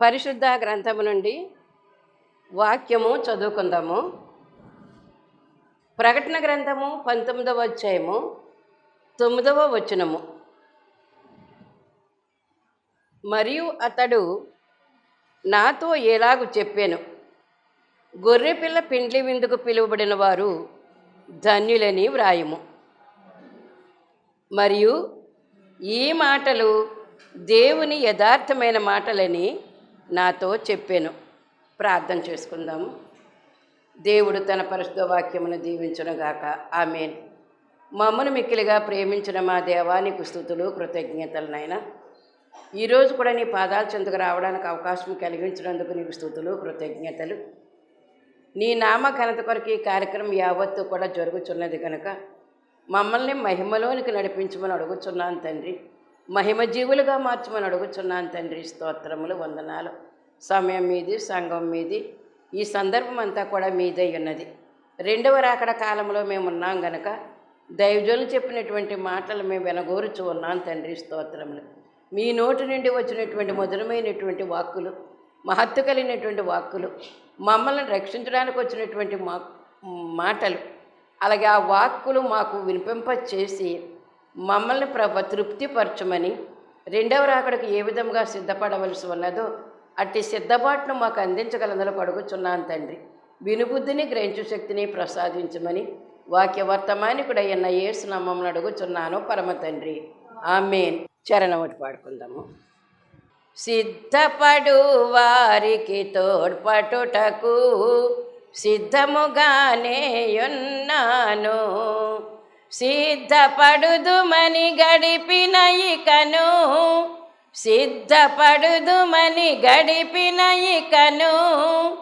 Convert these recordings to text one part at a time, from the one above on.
పరిశుద్ధ గ్రంథము నుండి వాక్యము చదువుకుందాము. ప్రకటన గ్రంథము పంతొమ్మిదవ అధ్యాయము తొమ్మిదవ వచనము. మరియు అతడు నాతో ఎలాగు చెప్పాను గొర్రెపిల్ల పిండ్లి విందుకు పిలువబడిన వారు ధన్యులని వ్రాయము. మరియు ఈ మాటలు దేవుని యథార్థమైన మాటలని నాతో చెప్పాను. ప్రార్థన చేసుకుందాము. దేవుడు తన పరిశుద్ధ వాక్యమును దీవించునుగాక ఆమెన్. మమ్మను మిక్కిలిగా ప్రేమించిన మా దేవానికి స్థుతులు కృతజ్ఞతలు నాయన. ఈరోజు కూడా నీ పాదాల చెందుకు రావడానికి అవకాశం కలిగించినందుకు నీకు స్థుతులు కృతజ్ఞతలు. నీ నామ ఘనత కొరకు ఈ కార్యక్రమం యావత్తు కూడా జరుగుతున్నది కనుక మమ్మల్ని మహిమలోనికి నడిపించమని అడుగుచున్నాను తండ్రి. మహిమజీవులుగా మార్చమని అడుగుచున్నాను తండ్రి. స్తోత్రములు వందనాలు. సమయం మీది సంఘం మీది ఈ సందర్భం అంతా కూడా మీదై ఉన్నది. రెండవ రాకడ కాలంలో మేము ఉన్నాం గనక దైవజనులు చెప్పినటువంటి మాటలు మేము వినగోరుచు ఉన్నాం తండ్రి. స్తోత్రములు. మీ నోటి నుండి వచ్చినటువంటి మధురమైనటువంటి వాక్కులు మహత్తు కలిగినటువంటి వాక్కులు మమ్మల్ని రక్షించడానికి వచ్చినటువంటి మా మాటలు అలాగే ఆ వాక్కులు మాకు వినిపింప చేసి మమ్మల్ని ప్రభ తృప్తిపరచమని రెండవ రాకడకు ఏ విధంగా సిద్ధపడవలసి ఉన్నదో అట్టి సిద్ధపాటును మాకు అందించగలందులో అడుగుచున్నాను తండ్రి. వినుబుద్ధిని గ్రహించు శక్తిని ప్రసాదించమని వాక్య వర్తమానికుడయ్యన్న యేసు నామమును అడుగుచున్నాను పరమ తండ్రి. ఆమెన్. చరణ ఒకటి పాడుకుందాము. సిద్ధపడు వారికి తోడ్పటుటకు సిద్ధముగానే ఉన్నాను. సిద్ధపడుదుమని గడిపిన ఇకను. సిద్ధపడుదుమని గడిపిన ఇకను.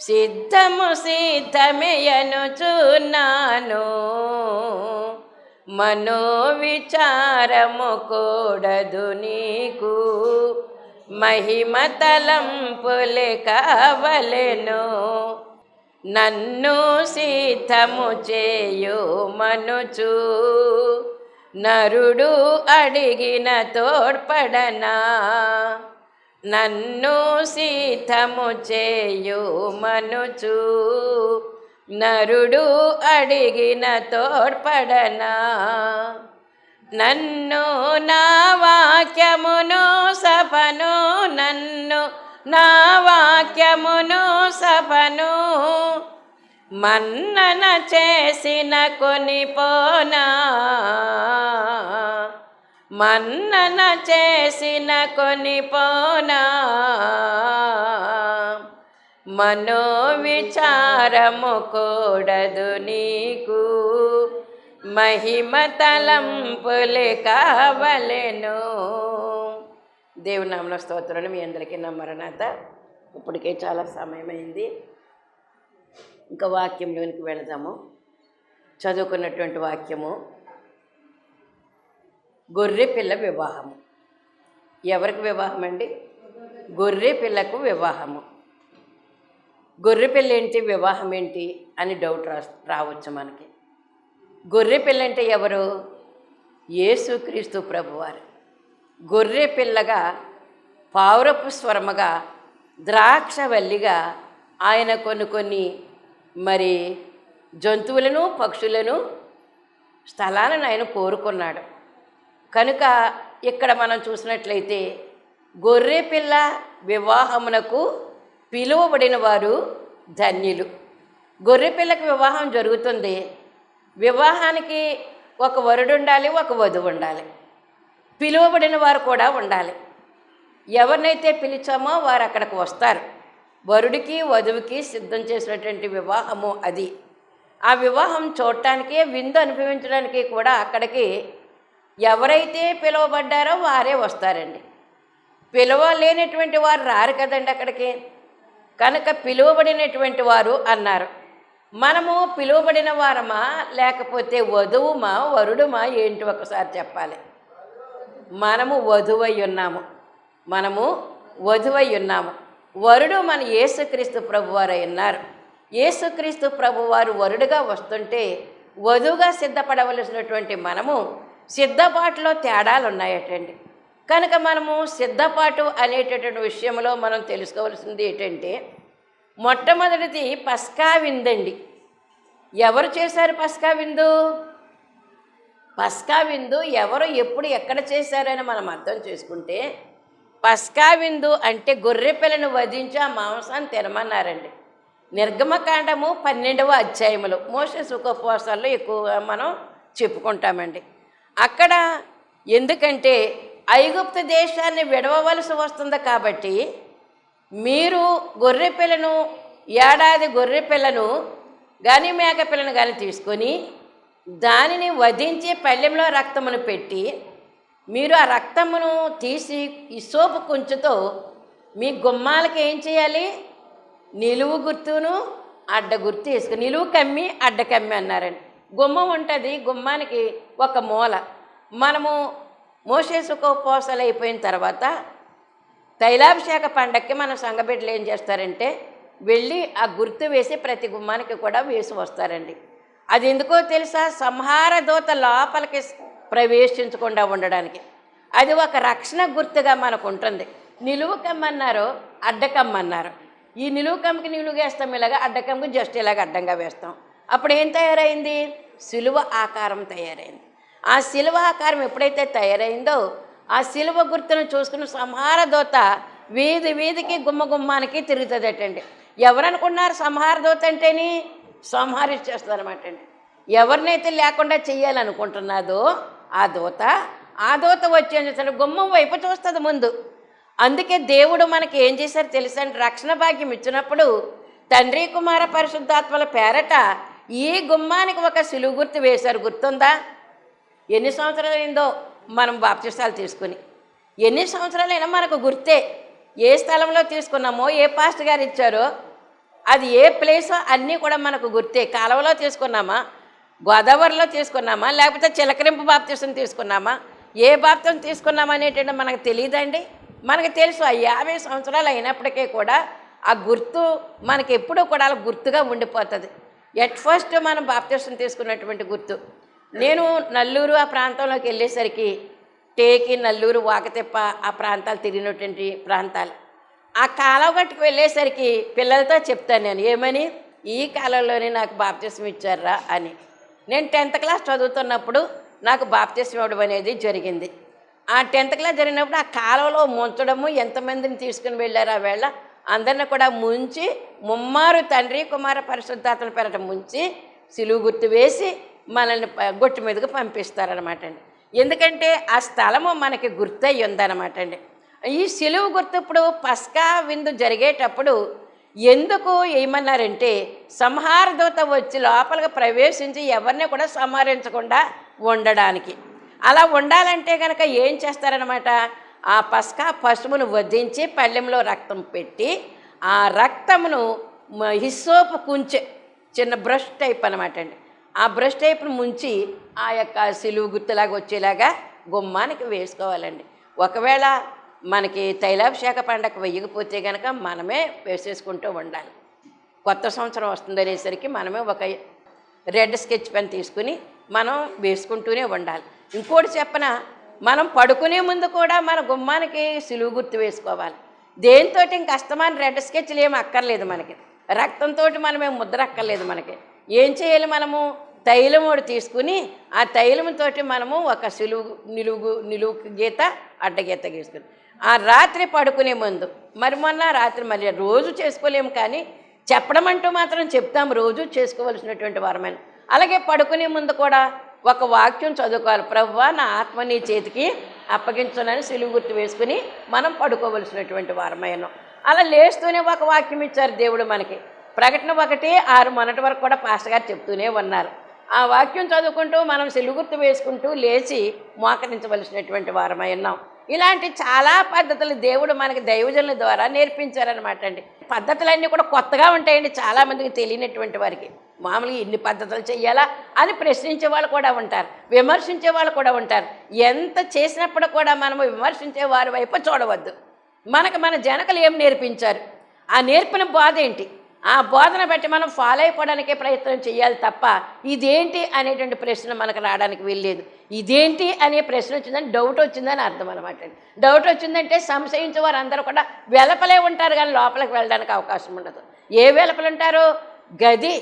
సిద్ధము సిద్ధమేయను చూన్నాను. మనోవిచారము కూడదు నీకు. మహిమతలంపులే కావలెను. నన్ను సిద్ధము చేయు మనుచు. నరుడు అడిగిన తోడ్పడనా? నన్ను సిద్ధము చేయు మనుచు. నరుడు అడిగిన తోడ్పడనా? నన్ను నా వాక్యమును సభను నన్ను నా వాక్యమును సభను మన్నన చేసిన కొనిపోనా? మన్నన చేసిన కొనిపోనా? మనోవిచారము కూడదు నీకు. మహిమ తలంపులే కావలెను. దేవుని నామన స్తోత్రాన్ని మీ అందరికీ నా మరణాత. ఇప్పటికే చాలా సమయమైంది. ఇంకా వాక్యంలోనికి వెళదాము. చదువుకున్నటువంటి వాక్యము. గొర్రె పిల్ల వివాహము. ఎవరికి వివాహం అండి? గొర్రె పిల్లకు వివాహము. గొర్రె పిల్ల ఏంటి వివాహం ఏంటి అని డౌట్ రా రావచ్చు మనకి. గొర్రె పిల్ల అంటే ఎవరు? యేసుక్రీస్తు ప్రభువారు. గొర్రె పిల్లగా పావురపు స్వరముగా ద్రాక్షవల్లిగా ఆయన కొన్ని కొన్ని మరి జంతువులను పక్షులను స్థలాలను ఆయన కోరుకున్నాడు. కనుక ఇక్కడ మనం చూసినట్లయితే గొర్రె పిల్ల వివాహమునకు పిలువబడిన వారు ధన్యులు. గొర్రె పిల్లకి వివాహం జరుగుతుంది. వివాహానికి ఒక వరుడు ఉండాలి ఒక వధువు ఉండాలి. పిలువబడిన వారు కూడా ఉండాలి. ఎవరినైతే పిలిచామో వారు అక్కడికి వస్తారు. వరుడికి వధువుకి సిద్ధం చేసినటువంటి వివాహము అది. ఆ వివాహం చూడటానికి విందు అనుభవించడానికి కూడా అక్కడికి ఎవరైతే పిలువబడ్డారో వారే వస్తారండి. పిలవలేనటువంటి వారు రారు కదండి అక్కడికి. కనుక పిలువబడినటువంటి వారు అన్నారు. మనము పిలువబడిన వారమా లేకపోతే వధువుమా వరుడుమా ఏంటి ఒకసారి చెప్పాలి. మనము వధువై ఉన్నాము మనము వధువై ఉన్నాము వరుడు మన యేసుక్రీస్తు ప్రభువారై ఉన్నారు. యేసుక్రీస్తు ప్రభువారు వరుడుగా వస్తుంటే వధువుగా సిద్ధపడవలసినటువంటి మనము సిద్ధపాటులో తేడాలు ఉన్నాయటండి కనుక మనము సిద్ధపాటు అనేటటువంటి విషయంలో మనం తెలుసుకోవాల్సింది ఏంటంటే మొట్టమొదటిది పస్కా విందండి. ఎవరు చేశారు పస్కా విందు? పస్కా విందు ఎవరు ఎప్పుడు ఎక్కడ చేశారని మనం అర్థం చేసుకుంటే పస్కా విందు అంటే గొర్రె పిల్లను వధించి ఆ మాంసాన్ని తినమన్నారండి. నిర్గమకాండము పన్నెండవ అధ్యాయములు. మోస సుఖోపవాసాల్లో ఎక్కువగా మనం చెప్పుకుంటామండి. అక్కడ ఎందుకంటే ఐగుప్తు దేశాన్ని విడవవలసి వస్తుంది కాబట్టి మీరు గొర్రె పిల్లను ఏడాది గొర్రె పిల్లను కానీ మేక పిల్లను కానీ తీసుకొని దానిని వధించి పళ్ళెంలో రక్తమును పెట్టి మీరు ఆ రక్తమును తీసి ఇసోపు కుంచుతో మీ గుమ్మాలకి ఏం చేయాలి? నిలువు గుర్తును అడ్డ గుర్తు వేసుకుని నిలువు కమ్మి అడ్డ కమ్మి అన్నారండి. గుమ్మం ఉంటుంది గుమ్మానికి ఒక మూల. మనము మోసే పోసలు అయిపోయిన తర్వాత తైలాభిషేక పండక్కి మన సంఘబిడ్డలు ఏం చేస్తారంటే వెళ్ళి ఆ గుర్తు వేసి ప్రతి గుమ్మానికి కూడా వేసి వస్తారండి. అది ఎందుకో తెలుసా? సంహార దూత లోపలికి ప్రవేశించకుండా ఉండడానికి. అది ఒక రక్షణ గుర్తుగా మనకు ఉంటుంది నిలువుకమ్మన్నారు అడ్డకమ్మన్నారు ఈ నిలువుకమ్మకి నిలువుగా వేస్తాం ఇలాగ అడ్డకమ్మకి జస్ట్ ఇలాగ అడ్డంగా వేస్తాం. అప్పుడు ఏం తయారైంది? సిలువ ఆకారం తయారైంది. ఆ సిలువ ఆకారం ఎప్పుడైతే తయారైందో ఆ సిలువ గుర్తును చూసుకుని సంహార దోత వీధి వీధికి గుమ్మ గుమ్మానికి తిరుగుతుందటండి. ఎవరనుకున్నారు సంహార దోత అంటేని? సంహరించేస్తుంది అండి. ఎవరినైతే లేకుండా చెయ్యాలనుకుంటున్నదో ఆ దూత ఆ దూత వచ్చి సరే గుమ్మం వైపు చూస్తుంది ముందు. అందుకే దేవుడు మనకి ఏం చేశారు తెలుసండి రక్షణ భాగ్యం ఇచ్చినప్పుడు తండ్రి కుమార పరిశుద్ధాత్మల పేరట ఈ గుమ్మానికి ఒక సిలువు గుర్తు వేశారు. గుర్తుందా? ఎన్ని సంవత్సరాలైందో మనం బాప్తిస్తాలు తీసుకుని. ఎన్ని సంవత్సరాలైనా మనకు గుర్తే ఏ స్థలంలో తీసుకున్నామో ఏ పాస్ట్ గారు ఇచ్చారో అది ఏ ప్లేసో అన్నీ కూడా మనకు గుర్తే. కాలువలో తీసుకున్నామా? గోదావరిలో తీసుకున్నామా? లేకపోతే చిలకరింపు బాప్తిసం తీసుకున్నామా? ఏ బాప్తం తీసుకున్నామా అనేటువంటి మనకు తెలియదండి మనకు తెలుసు ఆ యాభై సంవత్సరాలు అయినప్పటికీ కూడా ఆ గుర్తు మనకి ఎప్పుడూ కూడా అలా గుర్తుగా ఉండిపోతుంది. ఎట్ ఫస్ట్ మనం బాప్తిసం తీసుకున్నటువంటి గుర్తు. నేను నల్లూరు ఆ ప్రాంతంలోకి వెళ్ళేసరికి టేకి నల్లూరు వాకతెప్ప ఆ ప్రాంతాలు తిరిగినటువంటి ప్రాంతాలు. ఆ కాలువ గట్టుకు వెళ్ళేసరికి పిల్లలతో చెప్తాను నేను ఏమని? ఈ కాలంలోనే నాకు బాప్తిసం ఇచ్చారా అని. నేను టెన్త్ క్లాస్ చదువుతున్నప్పుడు నాకు బాప్తిసం ఇవ్వడం అనేది జరిగింది. ఆ టెన్త్ క్లాస్ జరిగినప్పుడు ఆ కాలంలో ముంచడము ఎంతమందిని తీసుకుని వెళ్ళారు ఆ వేళ అందరిని కూడా ముంచి ముమ్మారు తండ్రి కుమార పరిశుద్ధాత్మల పెరట ముంచి సిలువు గుర్తు వేసి మనల్ని గొట్టు మీదకు పంపిస్తారనమాట అండి. ఎందుకంటే ఆ స్థలము మనకి గుర్తయి ఉందన్నమాట అండి. ఈ సిలువు గుర్తు ఇప్పుడు పస్కా విందు జరిగేటప్పుడు ఎందుకు ఏమన్నారంటే సంహారదూత వచ్చి లోపలికి ప్రవేశించి ఎవరిని కూడా సంహరించకుండా ఉండడానికి. అలా ఉండాలంటే కనుక ఏం చేస్తారనమాట ఆ పస్కా పశువును వధించి పళ్ళెంలో రక్తం పెట్టి ఆ రక్తమును మ- హిస్సోపు కుంచె చిన్న బ్రష్ టైప్ అనమాట అండి. ఆ బ్రష్ టైప్ను ముంచి ఆ యొక్క సిలువు గుర్తులాగా వచ్చేలాగా గుమ్మానికి వేసుకోవాలండి. ఒకవేళ మనకి తైలాభిషేక పండగ వెయ్యకపోతే కనుక మనమే వేసేసుకుంటూ ఉండాలి. కొత్త సంవత్సరం వస్తుందనేసరికి మనమే ఒక రెడ్ స్కెచ్ పెన్ తీసుకుని మనం వేసుకుంటూనే ఉండాలి. ఇంకోటి చెప్పన మనం పడుకునే ముందు కూడా మన గుమ్మానికి సిలువు గుర్తు వేసుకోవాలి. దేంతో ఇంక అస్తమాన రెడ్ స్కెచ్లు ఏమి అక్కర్లేదు మనకి. రక్తంతో మనమేం ముద్ర అక్కర్లేదు మనకి. ఏం చేయాలి మనము? తైలం ఒకటి తీసుకుని ఆ తైలంతో మనము ఒక సులువు నిలువు నిలువు గీత అడ్డగీత గీసుకుని ఆ రాత్రి పడుకునే ముందు. మరి మొన్న రాత్రి మళ్ళీ రోజు చేసుకోలేము కానీ చెప్పడం అంటూ మాత్రం చెప్తాం రోజు చేసుకోవలసినటువంటి వరమైన. అలాగే పడుకునే ముందు కూడా ఒక వాక్యం చదువుకోవాలి. ప్రవ్వా నా ఆత్మ నీ చేతికి అప్పగించునని సిలువు గుర్తు వేసుకుని మనం పడుకోవలసినటువంటి వారమైన. అలా లేస్తూనే ఒక వాక్యం ఇచ్చారు దేవుడు మనకి. ప్రకటన ఒకటి ఆరు మొన్నటి వరకు కూడా పాస్టర్ గారు చెప్తూనే ఉన్నారు. ఆ వాక్యం చదువుకుంటూ మనం సిలుగుర్తు వేసుకుంటూ లేచి మోకరించవలసినటువంటి వారమై ఉన్నాం ఇలాంటి చాలా పద్ధతులు దేవుడు మనకి దైవజనుల ద్వారా నేర్పించారనమాట అండి. పద్ధతులన్నీ కూడా కొత్తగా ఉంటాయండి చాలామందికి తెలియనటువంటి వారికి. మామూలుగా ఇన్ని పద్ధతులు చేయాలా అని ప్రశ్నించే వాళ్ళు కూడా ఉంటారు. విమర్శించే వాళ్ళు కూడా ఉంటారు. ఎంత చేసినప్పుడు కూడా మనము విమర్శించే వారి వైపు చూడవద్దు. మనకు మన జనకులు ఏం నేర్పించారు? ఆ నేర్పిన బాధ ఏంటి? ఆ బోధన బట్టి మనం ఫాలో అయిపోవడానికే ప్రయత్నం చేయాలి తప్ప ఇదేంటి అనేటువంటి ప్రశ్న మనకు రావడానికి వీల్లేదు. ఇదేంటి అనే ప్రశ్న వచ్చిందని డౌట్ వచ్చిందని అర్థం అనమాట డౌట్ వచ్చిందంటే సంశయించే వారు అందరూ కూడా వెలపలే ఉంటారు కానీ లోపలికి వెళ్ళడానికి అవకాశం ఉండదు. ఏ వెలపలు ఉంటారు? గది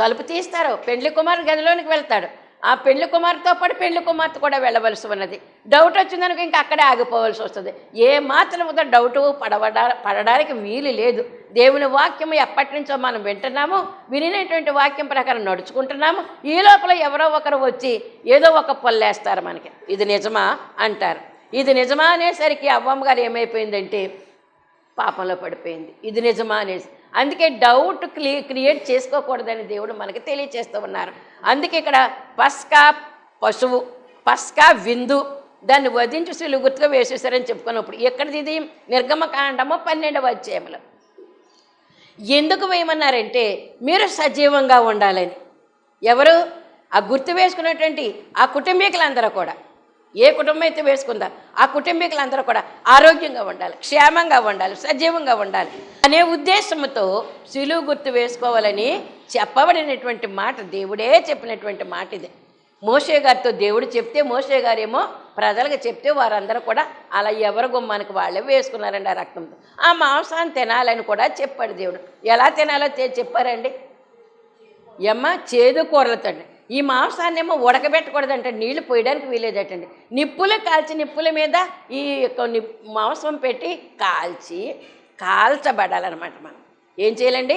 తలుపు తీస్తారు. పెండ్లి కుమారు గదిలోనికి వెళ్తాడు. ఆ పెళ్ళి కుమార్తెతో పాటు పెళ్ళి కుమార్తె కూడా వెళ్ళవలసి ఉన్నది. డౌట్ వచ్చిందనుకో ఇంకా అక్కడే ఆగిపోవలసి వస్తుంది. ఏ మాత్రం కూడా డౌటు పడవడా పడడానికి వీలు లేదు. దేవుని వాక్యం ఎప్పటి నుంచో మనం వింటున్నాము వినినటువంటి వాక్యం ప్రకారం నడుచుకుంటున్నాము. ఈ లోపల ఎవరో ఒకరు వచ్చి ఏదో ఒక పొల్లేస్తారు మనకి. ఇది నిజమా? అంటారు. ఇది నిజమా అనేసరికి అవ్వమ్మ గారు ఏమైపోయిందంటే పాపంలో పడిపోయింది. ఇది నిజమా అనేసి అందుకే డౌట్ క్రియేట్ చేసుకోకూడదని దేవుడు మనకి తెలియచేస్తూ ఉన్నారు. అందుకే ఇక్కడ పస్కా పశువు పస్కా విందు దాన్ని వధించి సులు గుర్తుగా వేసేసారని చెప్పుకున్నప్పుడు ఎక్కడిది ఇది? నిర్గమకాండము పన్నెండవ అధ్యాయంలో ఎందుకు వేయమన్నారంటే మీరు సజీవంగా ఉండాలని. ఎవరు? ఆ గుర్తు వేసుకున్నటువంటి ఆ కుటుంబీకులందరూ కూడా. ఏ కుటుంబం అయితే వేసుకుందా? ఆ కుటుంబీకులందరూ కూడా ఆరోగ్యంగా ఉండాలి క్షేమంగా ఉండాలి సజీవంగా ఉండాలి. అనే ఉద్దేశంతో సిలువు గుర్తు వేసుకోవాలని చెప్పబడినటువంటి మాట దేవుడే చెప్పినటువంటి మాట ఇది. మోషే గారితో దేవుడు చెప్తే మోషే గారేమో ప్రజలకు చెప్తే వారందరూ కూడా అలా ఎవరి గుమ్మానికి వాళ్ళే వేసుకున్నారండి ఆ రక్తంతో. ఆ మాంసాన్ని తినాలని కూడా చెప్పాడు దేవుడు. ఎలా తినాలో చెప్పారండి? ఎమ్మ చేదు కూరలతోండి ఈ మాంసాన్ని ఏమో ఉడకబెట్టకూడదంట నీళ్ళు పోయడానికి వీలేదటండి నిప్పులు కాల్చి నిప్పుల మీద ఈ యొక్క మాంసం పెట్టి కాల్చి కాల్చబడాలన్నమాట మనం. ఏం చేయాలండి?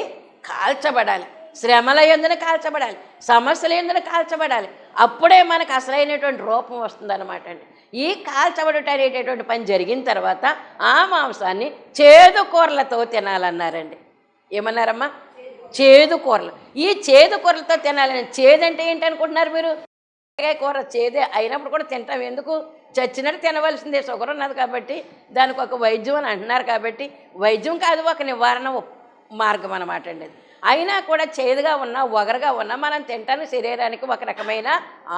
కాల్చబడాలి. శ్రమల ఎందున కాల్చబడాలి. సమస్యల ఎందున కాల్చబడాలి. అప్పుడే మనకు అసలైనటువంటి రూపం వస్తుందన్నమాట అండి. ఈ కాల్చబడుట అనేటటువంటి పని జరిగిన తర్వాత ఆ మాంసాన్ని చేదు కూరలతో తినాలన్నారండి. ఏమన్నారమ్మా? చేదు కూరలు. ఈ చేదు కూరలతో తినాలని చేదంటే ఏంటి అనుకుంటున్నారు మీరు? కూర చేదే అయినప్పుడు కూడా తింటాం. ఎందుకు? చచ్చినట్టు తినవలసిందే. షుగర్ ఉన్నది కాబట్టి దానికి ఒక వైద్యం అని అంటున్నారు కాబట్టి వైద్యం కాదు ఒక నివారణ మార్గం అన్నమాట అండి అది. అయినా కూడా చేదుగా ఉన్నా ఒగరుగా ఉన్నా మనం తింటాను శరీరానికి ఒక రకమైన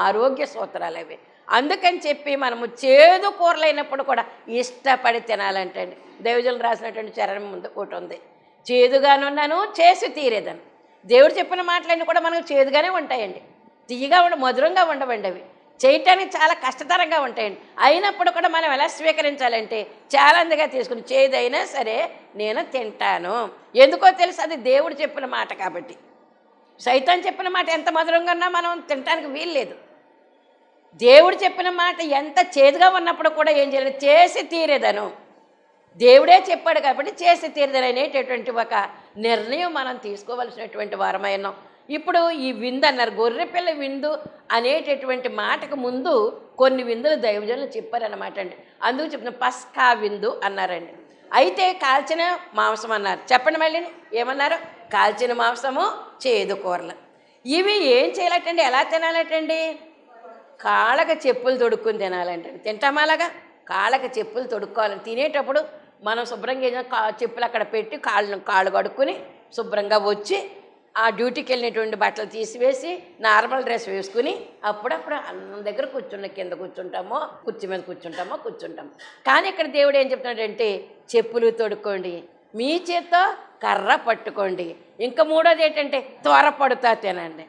ఆరోగ్య సూత్రాలు అవి. అందుకని చెప్పి మనము చేదు కూరలైనప్పుడు కూడా ఇష్టపడి తినాలంటండి దైవజులు రాసినటువంటి చరణం ముందు ఒకటి ఉంది. చేదుగానున్నాను చేసి తీరేదని. దేవుడు చెప్పిన మాటలన్నీ కూడా మనకు చేదుగానే ఉంటాయండి. తీయగా ఉండ మధురంగా ఉండవండి అవి. చేయటానికి చాలా కష్టతరంగా ఉంటాయండి. అయినప్పుడు కూడా మనం ఎలా స్వీకరించాలంటే చాలాందిగా తీసుకుని చేదైనా సరే నేను తింటాను. ఎందుకో తెలుసు అది దేవుడు చెప్పిన మాట కాబట్టి. సైతం చెప్పిన మాట ఎంత మధురంగా ఉన్నా మనం తినటానికి వీల్లేదు దేవుడు చెప్పిన మాట ఎంత చేదుగా ఉన్నప్పుడు కూడా ఏం చేయలేదు చేసి తీరేదను. దేవుడే చెప్పాడు కాబట్టి చేసి తీరదని అనేటటువంటి ఒక నిర్ణయం మనం తీసుకోవలసినటువంటి వారమైనాం ఇప్పుడు ఈ విందు అన్నారు గొర్రెపిల్ల విందు అనేటటువంటి మాటకు ముందు కొన్ని విందులు దైవజనులు చెప్పారనమాట అండి. అందుకు చెప్తున్న పస్కా విందు అన్నారండి. అయితే కాల్చిన మాంసం అన్నారు. చెప్పండి మళ్ళీ ఏమన్నారు? కాల్చిన మాంసము చేదు కూరలు. ఇవి ఏం చేయాలటండి? ఎలా తినాలటండి? కాళ్ళక చెప్పులు తొడుక్కుని తినాలంటే తింటామా అలాగా? కాళ్ళకి చెప్పులు తొడుక్కోవాలి. తినేటప్పుడు మనం శుభ్రంగా ఏదైనా కా చెప్పులు అక్కడ పెట్టి కాళ్ళు కాళ్ళు కడుక్కొని శుభ్రంగా వచ్చి ఆ డ్యూటీకి వెళ్ళినటువంటి బట్టలు తీసివేసి నార్మల్ డ్రెస్ వేసుకుని అప్పుడప్పుడు అన్నం దగ్గర కూర్చున్న కింద కూర్చుంటామో కుర్చీ మీద కూర్చుంటామో కూర్చుంటాము కానీ ఇక్కడ దేవుడు ఏం చెప్తున్నాడంటే చెప్పులు తొడుక్కోండి. మీ చేత్తో కర్ర పట్టుకోండి. ఇంకా మూడోది ఏంటంటే త్వరపడుతా తినండి.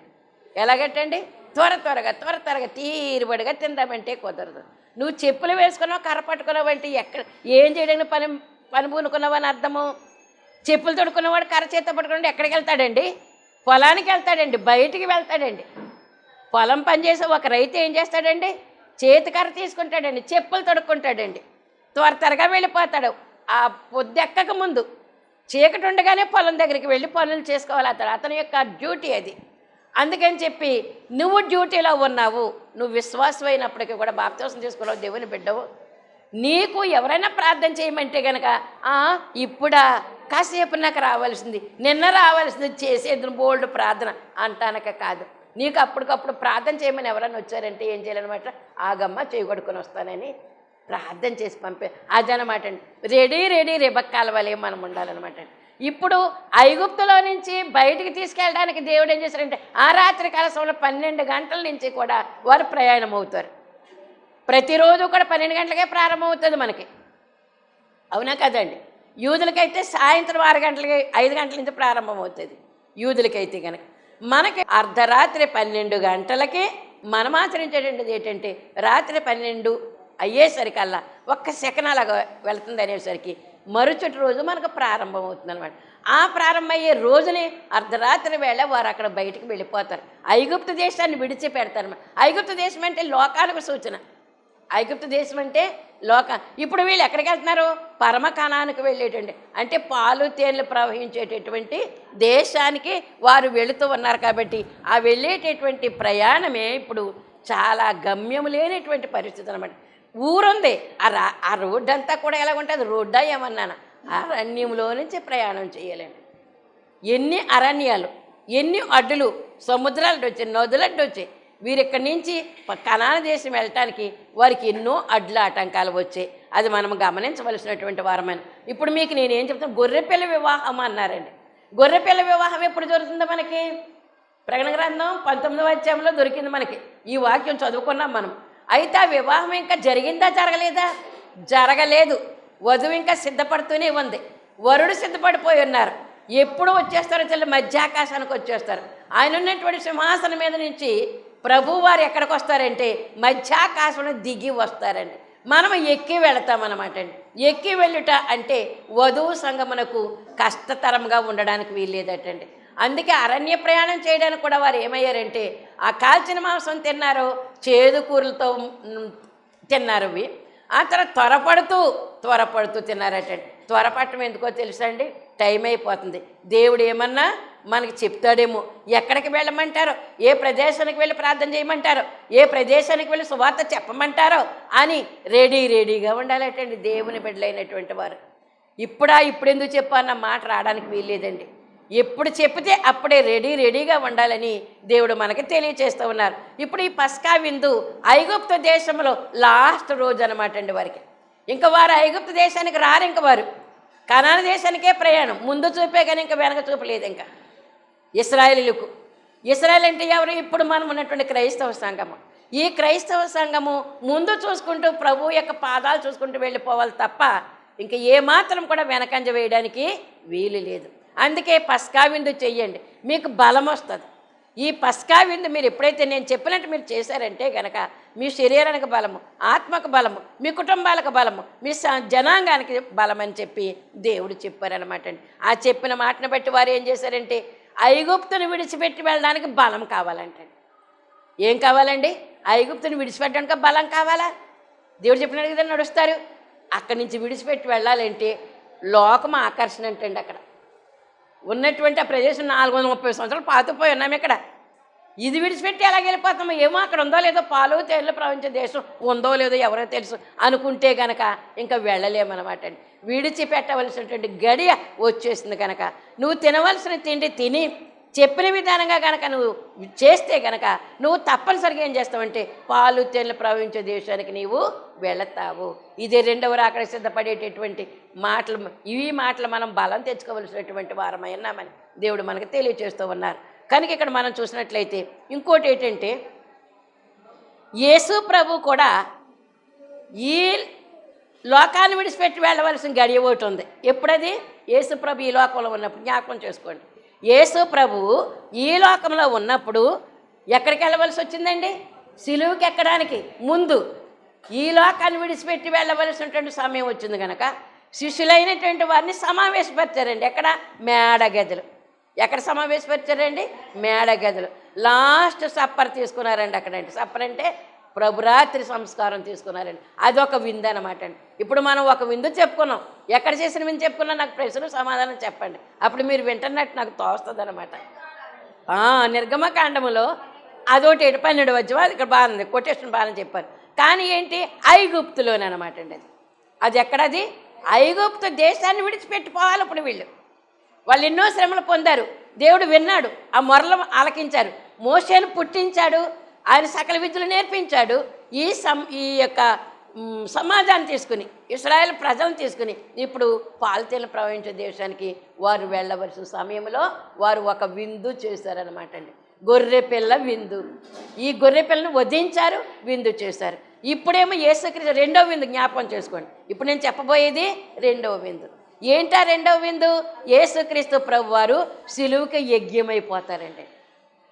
ఎలాగట్టండి త్వర త్వరగా త్వర త్వరగా తీరుబడిగా తిందామంటే కుదరదు. నువ్వు చెప్పులు వేసుకున్నావు కర్ర పట్టుకున్నావు అంటే ఎక్కడ ఏం చేయడానికి పని పని పూనుకున్నావు అని అర్థము? చెప్పులు తొడుకున్నవాడు కర్ర చేత పట్టుకుని ఎక్కడికి వెళ్తాడండి? పొలానికి వెళ్తాడండి బయటికి వెళ్తాడండి. పొలం పనిచేసే ఒక రైతు ఏం చేస్తాడండి? చేతి కర్ర తీసుకుంటాడండి చెప్పులు తొడుక్కుంటాడండి. త్వర త్వరగా వెళ్ళిపోతాడు. ఆ పొద్దెక్కక ముందు చీకటి ఉండగానే పొలం దగ్గరికి వెళ్ళి పనులు చేసుకోవాలి. అతను అతని యొక్క డ్యూటీ అది. అందుకని చెప్పి నువ్వు డ్యూటీలో ఉన్నావు నువ్వు విశ్వాసమైనప్పటికీ కూడా బాప్తోసం తీసుకున్నావు దేవుని బిడ్డవు. నీకు ఎవరైనా ప్రార్థన చేయమంటే గనక "ఆ, ఇప్పుడా కాసేపు నాకు రావాల్సింది నిన్న రావాల్సింది చేసేది బోల్డ్ ప్రార్థన అంటానక కాదు. నీకు అప్పటికప్పుడు ప్రార్థన చేయమని ఎవరైనా వచ్చారంటే ఏం చేయాలన్నమాట ఆగమ్మ చేయగొడుకొని వస్తానని ప్రార్థన చేసి పంపే. అదనమాట అండి. రెడీ రెడీ రిబక్కాల వలె మనం ఉండాలన్నమాట అండి. ఇప్పుడు ఐగుప్తులో నుంచి బయటికి తీసుకెళ్ళడానికి దేవుడు ఏం చేశారంటే ఆ రాత్రి కాల సమయంలో పన్నెండు గంటల నుంచి కూడా వారు ప్రయాణం అవుతారు. ప్రతిరోజు కూడా పన్నెండు గంటలకే ప్రారంభమవుతుంది మనకి. అవునా కదండి యూదులకైతే సాయంత్రం ఆరు గంటలకి ఐదు గంటల నుంచి ప్రారంభం అవుతుంది యూదులకైతే కనుక మనకి అర్ధరాత్రి పన్నెండు గంటలకి మనం ఆచరించేటువంటిది ఏంటంటే రాత్రి పన్నెండు అయ్యేసరికల్లా ఒక్క సెకండ్ అలాగా వెళ్తుంది అనేసరికి మరుసటి రోజు మనకు ప్రారంభం అవుతుంది అనమాట ఆ ప్రారంభమయ్యే రోజుని అర్ధరాత్రి వేళ వారు అక్కడ బయటికి వెళ్ళిపోతారు. ఐగుప్తు దేశాన్ని విడిచిపెడతారు. ఐగుప్తు దేశం అంటే లోకాలకు సూచన. ఐగుప్తు దేశం అంటే లోక ఇప్పుడు వీళ్ళు ఎక్కడికి వెళ్తున్నారు? పరమకణానికి వెళ్ళేటండి. అంటే పాలు తేనెలు ప్రవహించేటటువంటి దేశానికి వారు వెళుతూ ఉన్నారు కాబట్టి ఆ వెళ్ళేటటువంటి ప్రయాణమే ఇప్పుడు చాలా గమ్యం లేనటువంటి పరిస్థితి అనమాట ఊరుంది. ఆ రా ఆ రోడ్డు అంతా కూడా ఎలా ఉంటుంది రోడ్డా ఏమన్నాను? అరణ్యంలో నుంచి ప్రయాణం చేయాలండి. ఎన్ని అరణ్యాలు ఎన్ని అడ్డులు సముద్రాలు వచ్చాయి నదులడ్డు వచ్చాయి వీరు ఇక్కడి నుంచి కనాన దేశం వెళ్ళటానికి వారికి ఎన్నో అడ్ల ఆటంకాలు వచ్చాయి. అది మనం గమనించవలసినటువంటి వారమైన. ఇప్పుడు మీకు నేను ఏం చెప్తాను గొర్రెపిల్ల వివాహం అన్నారండి. గొర్రెపిల్ల వివాహం ఎప్పుడు జరుగుతుందో మనకి? ప్రకటన గ్రంథం పంతొమ్మిదవ అధ్యాయంలో దొరికింది మనకి. ఈ వాక్యం చదువుకున్నాం మనం. అయితే ఆ వివాహం ఇంకా జరిగిందా జరగలేదా? జరగలేదు. వధువు ఇంకా సిద్ధపడుతూనే ఉంది. వరుడు సిద్ధపడిపోయి ఉన్నారు. ఎప్పుడు వచ్చేస్తారో చెల్లి మధ్యాకాశానికి వచ్చేస్తారు. ఆయన ఉన్నటువంటి సింహాసనం మీద నుంచి ప్రభువారు ఎక్కడికి వస్తారంటే మధ్యాకాశంలో దిగి వస్తారండి. మనం ఎక్కి వెళతామన్నమాట అండి. ఎక్కి వెళ్ళుట అంటే వధువు సంగమునకు కష్టతరంగా ఉండడానికి వీల్లేదటండి. అందుకే అరణ్య ప్రయాణం చేయడానికి కూడా వారు ఏమయ్యారంటే ఆ కాల్చిన మాంసం తిన్నారు చేదు కూరలతో తిన్నారు ఇవి ఆ తర్వాత త్వరపడుతూ త్వరపడుతూ తిన్నారటండి. త్వరపడటం ఎందుకో తెలుసండి టైం అయిపోతుంది. దేవుడు ఏమన్నా మనకి చెప్తాడేమో. ఎక్కడికి వెళ్ళమంటారో? ఏ ప్రదేశానికి వెళ్ళి ప్రార్థన చేయమంటారో? ఏ ప్రదేశానికి వెళ్ళి సువార్త చెప్పమంటారో? అని రెడీ రెడీగా ఉండాలటండి దేవుని బిడ్డలైనటువంటి వారు. ఇప్పుడా ఇప్పుడు ఎందుకు చెప్పాన్న మాట రావడానికి వీల్లేదండి. ఎప్పుడు చెప్తే అప్పుడే రెడీ రెడీగా ఉండాలని దేవుడు మనకి తెలియచేస్తూ ఉన్నారు. ఇప్పుడు ఈ పస్కా విందు ఐగుప్తు దేశంలో లాస్ట్ రోజు అనమాట అండి వారికి. ఇంకా వారు ఐగుప్తు దేశానికి రారు ఇంక వారు. కనాన దేశానికే ప్రయాణం. ముందు చూపే కానీ ఇంకా వెనక చూపలేదు ఇంకా. ఇస్రాయేలీలకు. ఇస్రాయల్ అంటే ఎవరు? ఇప్పుడు మనం ఉన్నటువంటి క్రైస్తవ సంఘము. ఈ క్రైస్తవ సంఘము ముందు చూసుకుంటూ ప్రభు యొక్క పాదాలు చూసుకుంటూ వెళ్ళిపోవాలి తప్ప ఇంకా ఏమాత్రం కూడా వెనకంజ వేయడానికి వీలు లేదు. అందుకే పస్కా విందు చెయ్యండి. మీకు బలం వస్తుంది. ఈ పస్కా విందు మీరు ఎప్పుడైతే నేను చెప్పినట్టు మీరు చేశారంటే గనక మీ శరీరానికి బలము ఆత్మకు బలము మీ కుటుంబాలకు బలము మీ స- జనాంగానికి బలం అని చెప్పి దేవుడు చెప్పారనమాట అండి. ఆ చెప్పిన మాటను బట్టి వారు ఏం చేశారంటే ఐగుప్తుని విడిచిపెట్టి వెళ్ళడానికి బలం కావాలంటండి. ఏం కావాలండి? ఐగుప్తుని విడిచిపెట్టడానికి బలం కావాలా? దేవుడు చెప్పినాడు కదా నడుస్తారు. అక్కడి నుంచి విడిచిపెట్టి వెళ్ళాలంటే లోకం ఆకర్షణ అంటండి అక్కడ. ఉన్నటువంటి ఆ ప్రదేశం నాలుగు వందల ముప్పై సంవత్సరాలు పాతుపోయి ఉన్నాము ఇక్కడ. ఇది విడిచిపెట్టి ఎలా వెళ్ళిపోతామో? ఏమో అక్కడ ఉందో లేదో పాలు తేళ్ళు ప్రపంచ దేశం ఉందో లేదో ఎవరో తెలుసు. అనుకుంటే గనక ఇంకా వెళ్ళలేమన్నమాట అండి. విడిచిపెట్టవలసినటువంటి గడియ వచ్చేసింది కనుక నువ్వు తినవలసిన తిండి తిని చెప్పిన విధానంగా కనుక నువ్వు చేస్తే కనుక నువ్వు తప్పనిసరిగా ఏం చేస్తావంటే పాలు తేనెలు ప్రవహించే దేశానికి నీవు వెళతావు. ఇది రెండవ రాకడ సిద్ధపడేటటువంటి మాటలు ఇవి మాటలు మనం బలం తెచ్చుకోవలసినటువంటి వారమై ఉన్నామని దేవుడు మనకు తెలియచేస్తూ ఉన్నారు. కనుక ఇక్కడ మనం చూసినట్లయితే ఇంకోటి ఏంటంటే యేసు ప్రభు కూడా ఈ లోకాన్ని విడిచిపెట్టి వెళ్ళవలసిన గడియ ఒకటి ఉంది. ఎప్పుడది? యేసు ప్రభు ఈ లోకంలో ఉన్నప్పుడు. జ్ఞాపకం చేసుకోండి. యేసు ప్రభు ఈ లోకంలో ఉన్నప్పుడు ఎక్కడికి వెళ్ళవలసి వచ్చిందండి? సిలువుకి ఎక్కడానికి? ముందు ఈ లోకాన్ని విడిచిపెట్టి వెళ్ళవలసినటువంటి సమయం వచ్చింది కనుక శిష్యులైనటువంటి వారిని సమావేశపరిచారండి. ఎక్కడ? మేడ గదిలు. ఎక్కడ సమావేశపరిచారండి? మేడ గదులు లాస్ట్ సప్పర్ తీసుకున్నారండి అక్కడండి సప్పర్ అంటే ప్రభురాత్రి సంస్కారం తీసుకున్నారండి. అదొక విందు అనమాట అండి. ఇప్పుడు మనం ఒక విందు చెప్పుకున్నాం. ఎక్కడ చేసిన విందు చెప్పుకున్నా? నాకు ప్రశ్న సమాధానం చెప్పండి. అప్పుడు మీరు వింటున్నట్టు నాకు తోస్తుంది అనమాట నిర్గమకాండములో అదొకటి ఎటు పన్నెండు వచ్చి ఇక్కడ బాగుంది. కొటేషన్ బాగానే చెప్పారు. కానీ ఏంటి? ఐగుప్తులోనే అనమాట అండి అది. అది ఎక్కడది? ఐగుప్తు దేశాన్ని విడిచిపెట్టిపోవాలి ఇప్పుడు వీళ్ళు. వాళ్ళు ఎన్నో శ్రమలు పొందారు. దేవుడు విన్నాడు. ఆ మొరలు ఆలకించారు. మోషేను పుట్టించాడు. ఆయన సకల విద్యలు నేర్పించాడు. ఈ సం ఈ యొక్క సమాజాన్ని తీసుకుని ఇస్రాయేల్ ప్రజలను తీసుకుని ఇప్పుడు పాలతీలు ప్రవహించే దేశానికి వారు వెళ్ళవలసిన సమయంలో వారు ఒక విందు చేశారనమాట అండి. గొర్రె పిల్ల విందు. ఈ గొర్రె పిల్లను వధించారు విందు చేశారు. ఇప్పుడేమో ఏసుక్రీస్తు రెండో విందు జ్ఞాపకం చేసుకోండి. ఇప్పుడు నేను చెప్పబోయేది రెండవ విందు. ఏంటా రెండవ విందు? యేసుక్రీస్తు ప్రభు వారు సిలువుకి యజ్ఞమైపోతారండి.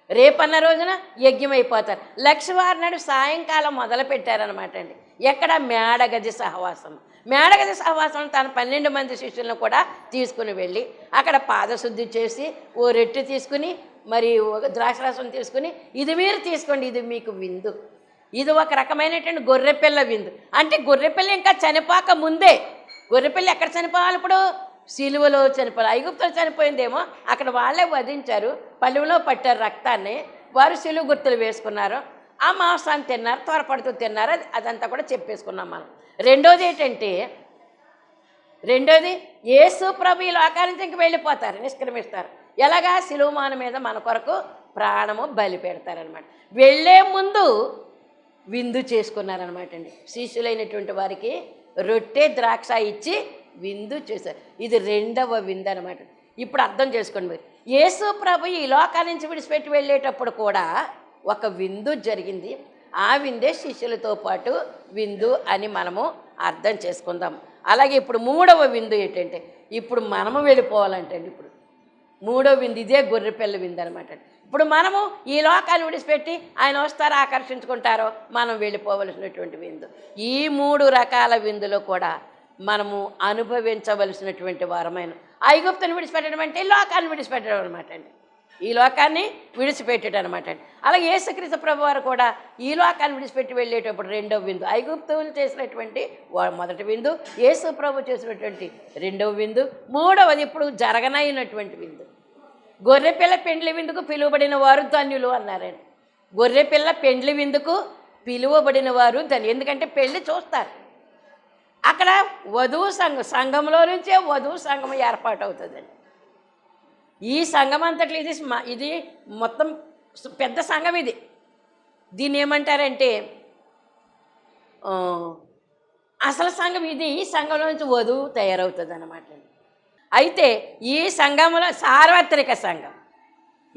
రేపన్న రోజున యజ్ఞమైపోతారు. లక్షవారి నాడు సాయంకాలం మొదలు పెట్టారనమాట అండి. ఎక్కడ? మేడగది సహవాసం. మేడగది సహవాసం తన పన్నెండు మంది శిష్యులను కూడా తీసుకుని వెళ్ళి అక్కడ పాదశుద్ధి చేసి ఓ రెట్టు తీసుకుని మరి ఒక ద్రాక్షరసం తీసుకుని ఇది మీరు తీసుకోండి ఇది మీకు విందు. ఇది ఒక రకమైనటువంటి గొర్రెపిల్ల విందు. అంటే గొర్రెపిల్ల ఇంకా చనిపోక ముందే గొర్రెపిల్ల ఎక్కడ చనిపోవాలి ఇప్పుడు? సిలువలో చనిపోవాలి. ఐగుప్తులు చనిపోయిందేమో? అక్కడ వాళ్ళే వధించారు. పలువులో పట్టారు రక్తాన్ని. వారు సిలువు గుర్తులు వేసుకున్నారు. ఆ మాంసాన్ని తిన్నారు త్వరపడుతూ తిన్నారు. అది అదంతా కూడా చెప్పేసుకున్నాం మనం. రెండోది ఏంటంటే రెండోది యేసు ప్రభు ఈ లోకాల నుంచి ఇంక వెళ్ళిపోతారు నిష్క్రమిస్తారు. ఎలాగా? సిలువమాన మీద మన కొరకు ప్రాణము బలి పెడతారనమాట వెళ్ళే ముందు విందు చేసుకున్నారనమాట అండి. శిష్యులైనటువంటి వారికి రొట్టె ద్రాక్ష ఇచ్చి విందు చేశారు. ఇది రెండవ విందు అనమాట ఇప్పుడు అర్థం చేసుకోండి మీరు. యేసు ప్రభు ఈ లోకాల నుంచి విడిచిపెట్టి వెళ్ళేటప్పుడు కూడా ఒక విందు జరిగింది. ఆ విందే శిష్యులతో పాటు విందు అని మనము అర్థం చేసుకుందాం. అలాగే ఇప్పుడు మూడవ విందు ఏంటంటే ఇప్పుడు మనము వెళ్ళిపోవాలంటండి ఇప్పుడు. మూడో విందు ఇదే గొర్రెపిల్ల విందు అనమాట ఇప్పుడు మనము ఈ లోకాన్ని విడిచిపెట్టి ఆయన వస్తారు ఆకర్షించుకుంటారో మనం వెళ్ళిపోవలసినటువంటి విందు. ఈ మూడు రకాల విందులో కూడా మనము అనుభవించవలసినటువంటి వారమైన ఐగుప్తుని విడిచిపెట్టడం అంటే ఈ లోకాన్ని విడిచిపెట్టడం అనమాట అండి. ఈ లోకాన్ని విడిచిపెట్టడం అనమాట అండి. అలాగే యేసుక్రీస్తు ప్రభు వారు కూడా ఈ లోకాన్ని విడిచిపెట్టి వెళ్ళేటప్పుడు రెండవ విందు. ఐగుప్తులు చేసినటువంటి మొదటి విందు యేసు ప్రభు చేసినటువంటి రెండవ విందు మూడవది ఇప్పుడు జరగనైనటువంటి విందు. గొర్రెపిల్ల పెండ్లి విందుకు పిలువబడిన వారు ధన్యులు అన్నారండి. గొర్రెపిల్ల పెండ్లి విందుకు పిలువబడిన వారు ధన్యులు. ఎందుకంటే పెళ్ళి చూస్తారు. అక్కడ వధువు సంఘం సంఘంలో నుంచే వధువు సంఘం ఏర్పాటు అవుతుందండి ఈ సంఘం అంతట్లో ఇది ఇది మొత్తం పెద్ద సంఘం ఇది. దీన్ని ఏమంటారంటే అసలు సంఘం ఇది ఈ సంఘంలో నుంచి వధువు తయారవుతుంది అన్నమాట అయితే ఈ సంఘంలో సార్వత్రిక సంఘం.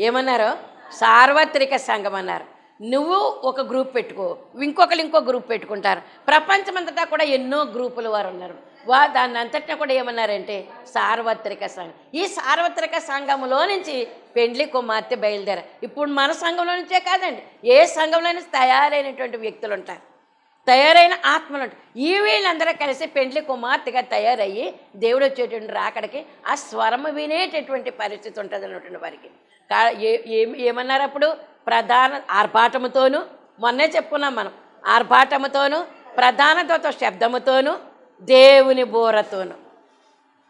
ఏమన్నారు? సార్వత్రిక సంఘం అన్నారు. నువ్వు ఒక గ్రూప్ పెట్టుకో ఇంకొకరు ఇంకో గ్రూప్ పెట్టుకుంటారు. ప్రపంచమంతటా కూడా ఎన్నో గ్రూపులు వారు ఉన్నారు. వా దాన్ని అంతటా కూడా ఏమన్నారంటే సార్వత్రిక సంఘం. ఈ సార్వత్రిక సంఘంలో నుంచి పెండ్లి కుమార్తె బయలుదేర ఇప్పుడు మన సంఘంలో నుంచే కాదండి ఏ సంఘంలో నుంచి తయారైనటువంటి వ్యక్తులు ఉంటారు. తయారైన ఆత్మలు ఈ వీళ్ళందరూ కలిసి పెండ్లి కుమార్తెగా తయారయ్యి దేవుడు వచ్చేటువంటి రాకడికి ఆ స్వరము వినేటటువంటి పరిస్థితి ఉంటుంది అన్నటువంటి వారికి. కా ఏం- ఏమన్నారు అప్పుడు ప్రధాన ఆర్భాటముతోనూ మొన్నే చెప్పుకున్నాం మనం ఆర్భాటముతోనూ ప్రధాన శబ్దముతోనూ దేవుని బోరతోనూ.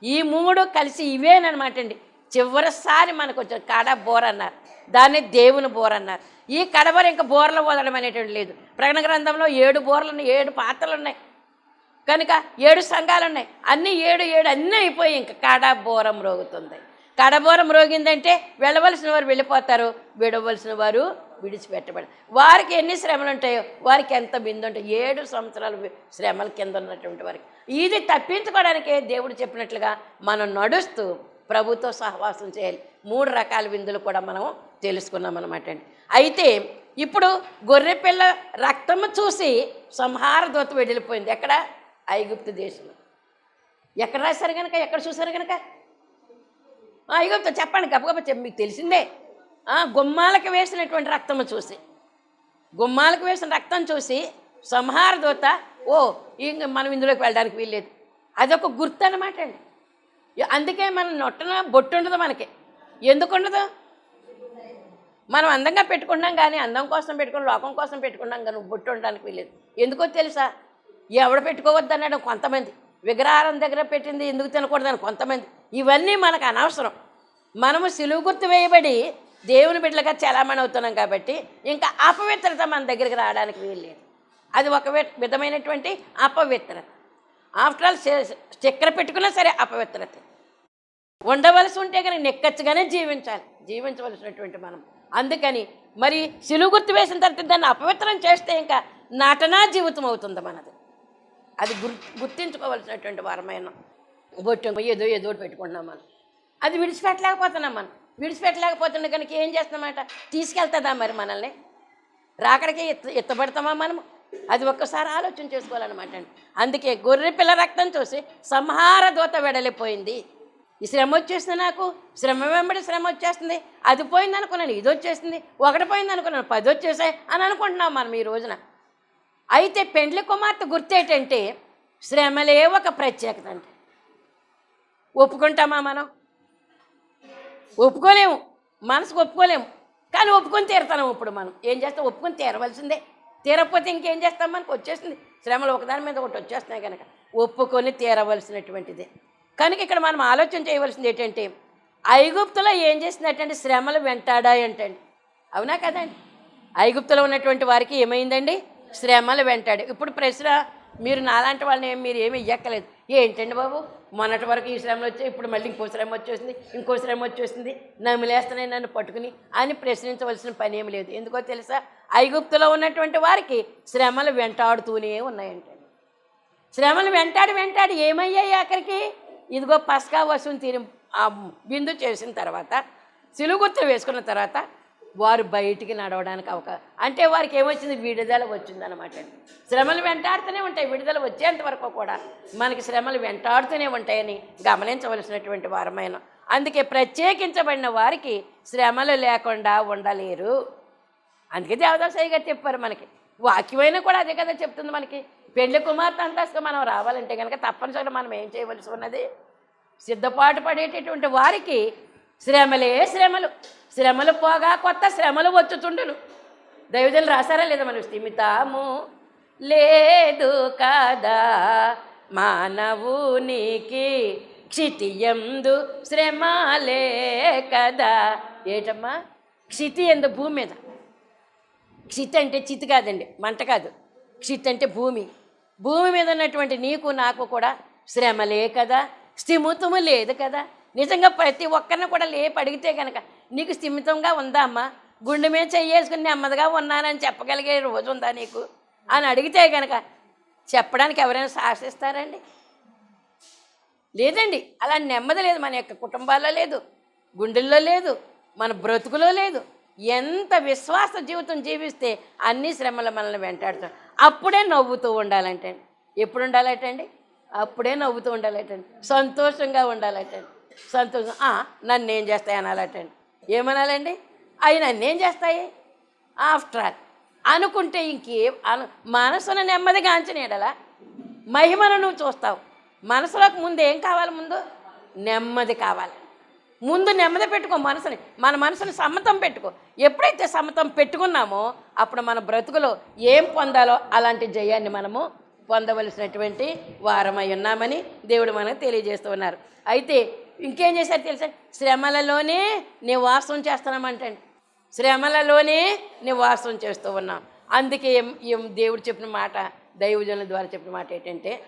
ఈ మూడు కలిసి ఇవేనమాట అండి చివరిసారి మనకు వచ్చిన కడ బోర అన్నారు దాన్ని దేవుని బోర అన్నారు ఈ కడబర ఇంకా బోర్లు వదలడం అనేటువంటి లేదు. ప్రకటన గ్రంథంలో ఏడు బోర్లు ఉన్నాయి ఏడు పాత్రలు ఉన్నాయి కనుక ఏడు సంఘాలు ఉన్నాయి అన్నీ ఏడు ఏడు అన్నీ అయిపోయి ఇంకా కడబోరం రోగుతుంది. కడబోరం రోగిందంటే వెళ్ళవలసిన వారు వెళ్ళిపోతారు. విడవలసిన వారు విడిచిపెట్టబడి వారికి ఎన్ని శ్రమలు ఉంటాయో వారికి ఎంత బిందు ఉంటాయి ఏడు సంవత్సరాలు శ్రమల కింద ఉన్నటువంటి వారికి. ఇది తప్పించుకోవడానికే దేవుడు చెప్పినట్లుగా మనం నడుస్తూ ప్రభుతో సహవాసం చేయాలి. మూడు రకాల విందులు కూడా మనం తెలుసుకున్నాం అనమాట అండి. అయితే ఇప్పుడు గొర్రెపిల్ల రక్తము చూసి సంహార దూత వెళ్ళిపోయింది. ఎక్కడ? ఐగుప్తు దేశంలో. ఎక్కడ రాశారు కనుక ఎక్కడ చూశారు కనుక ఐగుప్తు చెప్పండి గబగబ చెప్ప మీకు తెలిసిందే. గుమ్మాలకు వేసినటువంటి రక్తము చూసి. గుమ్మాలకు వేసిన రక్తం చూసి సంహార దూత ఓ ఇంక మనం ఇందులోకి వెళ్ళడానికి వీల్లేదు. అదొక గుర్తు అనమాట అండి. అందుకే మన నొట్టన బొట్టు ఉండదు మనకి. ఎందుకు ఉండదు? మనం అందంగా పెట్టుకున్నాం కానీ అందం కోసం పెట్టుకుని లోకం కోసం పెట్టుకున్నాం కానీ బొట్టు ఉండడానికి వీలేదు ఎందుకో తెలుసా? ఎవడ పెట్టుకోవద్దు అన్నాడు కొంతమంది. విగ్రహారం దగ్గర పెట్టింది ఎందుకు తినకూడదని కొంతమంది. ఇవన్నీ మనకు అనవసరం. మనము సిలువు గుర్తు వేయబడి దేవుని బిడ్డలుగా చలామణి అవుతున్నాం కాబట్టి ఇంకా అపవిత్రత మన దగ్గరికి రావడానికి వీల్లేదు అది ఒక విధమైనటువంటి అపవిత్రత. ఆఫ్టర్ ఆల్ చక్కెర పెట్టుకున్నా సరే అపవిత్రత. ఉండవలసి ఉంటే కనుక నెక్కచ్చుగానే జీవించాలి. జీవించవలసినటువంటి మనం. అందుకని మరి సిలువు గుర్తు వేసిన తర్వాత దాన్ని అపవిత్రం చేస్తే ఇంకా నాటనా జీవితం అవుతుంది మనది. అది గుర్ గుర్తించుకోవలసినటువంటి వారమైన బొట్టు ఏదో ఏదో ఒకటి పెట్టుకుంటున్నాం మనం. అది విడిచిపెట్టలేకపోతున్నాం మనం. విడిచిపెట్టలేకపోతున్నా కనుక ఏం చేస్తామంట తీసుకెళ్తుందా మరి మనల్ని? రాకడికే ఎత్త ఎత్తబడతామా మనము? అది ఒక్కసారి ఆలోచన చేసుకోవాలన్నమాట అండి. అందుకే గొర్రె పిల్ల రక్తం చూసి సంహార దూత వెడలిపోయింది. ఈ శ్రమ వచ్చేసింది నాకు శ్రమ వెంబడి శ్రమ వచ్చేస్తుంది. అది పోయింది అనుకున్నాను ఇది వచ్చేసింది ఒకటి పోయింది అనుకున్నాను పది వచ్చేసాయి అని అనుకుంటున్నాం మనం ఈ రోజున. అయితే పెండ్లి కుమార్తె గుర్తేటంటే శ్రమలే ఒక ప్రత్యేకత అంటే ఒప్పుకుంటామా మనం? ఒప్పుకోలేము. మనసుకు ఒప్పుకోలేము. కానీ ఒప్పుకొని తీరుతాం ఇప్పుడు మనం. ఏం చేస్తాం? ఒప్పుకొని తీరవలసిందే. తీరకపోతే ఇంకేం చేస్తాం మనకు? వచ్చేసింది. శ్రమలు ఒకదాని మీద ఒకటి వచ్చేస్తున్నాయి కనుక ఒప్పుకొని తీరవలసినటువంటిదే. కనుక ఇక్కడ మనం ఆలోచన చేయవలసింది ఏంటంటే ఐగుప్తులో ఏం చేసినట్టండి? శ్రమలు వెంటాడాయంటండి అవునా కదండి ఐగుప్తులో ఉన్నటువంటి వారికి ఏమైందండి? శ్రమలు వెంటాడు ఇప్పుడు ప్రశ్న మీరు నాలాంటి వాళ్ళని మీరు ఏమి ఇయ్యక్కలేదు ఏంటండి బాబు? మొన్నటి వరకు ఈ శ్రమలు వచ్చాయి ఇప్పుడు మళ్ళీ ఇంకో శ్రమ వచ్చేసింది ఇంకో శ్రమ వచ్చేసింది. నమిలేస్తున్నాయి నన్ను పట్టుకుని అని ప్రశ్నించవలసిన పని ఏమి లేదు. ఎందుకో తెలుసా? ఐగుప్తులో ఉన్నటువంటి వారికి శ్రమలు వెంటాడుతూనే ఉన్నాయంటండి. శ్రమలు వెంటాడి వెంటాడి ఏమయ్యాయి ఆఖరికి? ఇదిగో పస్కా వసూని తిని బిందు చేసిన తర్వాత సిలుగుత్తులు వేసుకున్న తర్వాత వారు బయటికి నడవడానికి అవకాశం అంటే వారికి ఏమొచ్చింది విడుదల వచ్చిందనమాట శ్రమలు వెంటాడుతూనే ఉంటాయి. విడుదల వచ్చేంత వరకు కూడా మనకి శ్రమలు వెంటాడుతూనే ఉంటాయని గమనించవలసినటువంటి వారమైన. అందుకే ప్రత్యేకించబడిన వారికి శ్రమలు లేకుండా ఉండలేరు. అందుకే దేవదాసయ్య గారు చెప్పారు మనకి. వాక్యమైనా కూడా అదే కదా చెప్తుంది మనకి. పెళ్ళి కుమార్తె అంతస్తు మనం రావాలంటే కనుక తప్పనిసరిగా మనం ఏం చేయవలసి ఉన్నది? సిద్ధపాటు పడేటటువంటి వారికి శ్రమలే శ్రమలు. శ్రమలు పోగా కొత్త శ్రమలు వచ్చుతుండును. దైవజనులు రాశారా లేదా మనం స్థిమితాము? లేదు కదా? మానవునికి క్షితియందు శ్రమలే కదా. ఏటమ్మా? క్షితి ఎందు భూమి మీద. క్షితి అంటే చితి కాదండి మంట కాదు. క్షితి అంటే భూమి. భూమి మీద ఉన్నటువంటి నీకు నాకు కూడా శ్రమలే కదా. స్థిమితము లేదు కదా. నిజంగా ప్రతి ఒక్కరిని కూడా లేపి అడిగితే కనుక నీకు స్థిమితంగా ఉందా అమ్మా? గుండె మీద చెయ్యేసుకుని నెమ్మదిగా ఉన్నానని చెప్పగలిగే రోజు ఉందా నీకు? అని అడిగితే కనుక చెప్పడానికి ఎవరైనా సాహసిస్తారండి? లేదండి. అలా నెమ్మది లేదు. మన యొక్క కుటుంబాల్లో లేదు. గుండెల్లో లేదు. మన బ్రతుకులో లేదు. ఎంత విశ్వాస జీవితం జీవిస్తే అన్ని శ్రమలు మనల్ని వెంటాడుతాం అప్పుడే నవ్వుతూ ఉండాలంటే ఎప్పుడు ఉండాలటండి? అప్పుడే నవ్వుతూ ఉండాలటండి. సంతోషంగా ఉండాలటండి. సంతోషం. "ఆ, నన్ను ఏం చేస్తాయి అనాలటండి. ఏమనాలండి? అవి నన్ను ఏం చేస్తాయి? ఆఫ్టర్ ఆల్ అనుకుంటే ఇంకేం అను మనసును నెమ్మదిగా అంచనీడలా మహిమను నువ్వు చూస్తావు. మనసులోకి ముందు ఏం కావాలి ముందు? నెమ్మది కావాలి. ముందు నెమ్మది పెట్టుకో మనసుని. మన మనసుని సమ్మతం పెట్టుకో. ఎప్పుడైతే సమ్మతం పెట్టుకున్నామో అప్పుడు మన బ్రతుకులో ఏం పొందాలో అలాంటి జయాన్ని మనము పొందవలసినటువంటి వారమై ఉన్నామని దేవుడు మనకు తెలియజేస్తూ ఉన్నారు. అయితే ఇంకేం చేశారు తెలుసా? శ్రమలలోనే నీ వాసం చేస్తున్నామంటండి. శ్రమలలోనే నివాసం చేస్తూ ఉన్నాం. అందుకే ఏం- ఏం దేవుడు చెప్పిన మాట దైవజనుల ద్వారా చెప్పిన మాట ఏంటంటే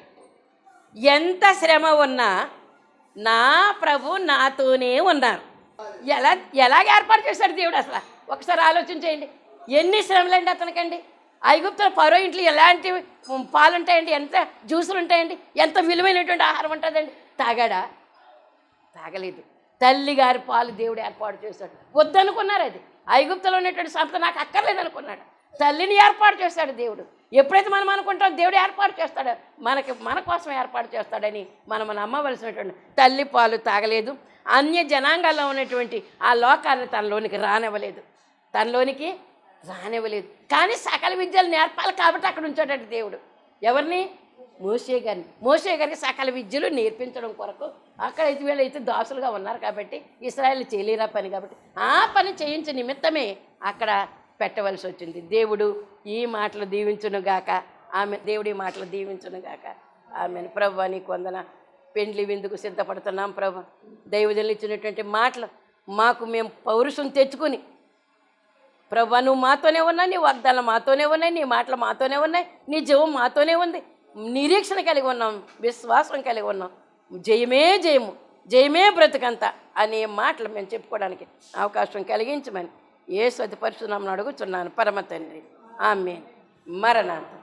ఎంత శ్రమ ఉన్నా నా ప్రభు నాతోనే ఉన్నారు. ఎలా ఎలాగ ఏర్పాటు చేశాడు దేవుడు అసలు? ఒకసారి ఆలోచన చేయండి. ఎన్ని శ్రమలండి అతనికండి? ఐగుప్తుల పరో ఇంట్లో ఎలాంటి పాలు ఉంటాయండి? ఎంత జ్యూసులు ఉంటాయండి? ఎంత విలువైనటువంటి ఆహారం ఉంటుందండి? తాగాడా? తాగలేదు. తల్లిగారి పాలు దేవుడు ఏర్పాటు చేశాడు. వద్దనుకున్నారు అది. ఐగుప్తులో ఉన్నటువంటి సంపద నాకు అక్కర్లేదు అనుకున్నాడు. తల్లిని ఏర్పాటు చేస్తాడు దేవుడు. ఎప్పుడైతే మనం అనుకుంటాం దేవుడు ఏర్పాటు చేస్తాడో. మనకి మన కోసం ఏర్పాటు చేస్తాడని మనం నమ్మవలసినటువంటి తల్లి పాలు తాగలేదు. అన్య జనాంగాల్లో ఉన్నటువంటి ఆ లోకాన్ని తనలోనికి రానివ్వలేదు. తనలోనికి రానివ్వలేదు. కానీ సకల విద్యలు నేర్పాలి కాబట్టి అక్కడ ఉంచాడట దేవుడు. ఎవరిని? మోసే గారిని. మోసే గారికి సకల విద్యలు నేర్పించడం కొరకు అక్కడ అయితే వీళ్ళైతే దాసులుగా ఉన్నారు కాబట్టి ఇస్రాయల్ చేయలేరా పని కాబట్టి ఆ పని చేయించే నిమిత్తమే అక్కడ పెట్టవలసి వచ్చింది. దేవుడు ఈ మాటలు దీవించునుగాక ఆమె దేవుడి మాటలు దీవించునుగాక ఆమెను. ప్రభు నీకు వందన. పెండ్లి విందుకు సిద్ధపడుతున్నాం ప్రభు. దైవజనులు ఇచ్చినటువంటి మాటలు మాకు మేము పౌరుషం తెచ్చుకొని ప్రభు నువ్వు మాతోనే ఉన్నావు నీ వాగ్దానాలు మాతోనే ఉన్నాయి నీ మాటలు మాతోనే ఉన్నాయి నీ జీవం మాతోనే ఉంది. నిరీక్షణ కలిగి ఉన్నాం విశ్వాసం కలిగి ఉన్నాం. జయమే జయము జయమే బ్రతుకంత అనే మాటలు మేము చెప్పుకోవడానికి అవకాశం కలిగించమని ఏ స్వతి పరిశునామని అడుగుతున్నాను పరమ తండ్రి. ఆమె మరణాంతం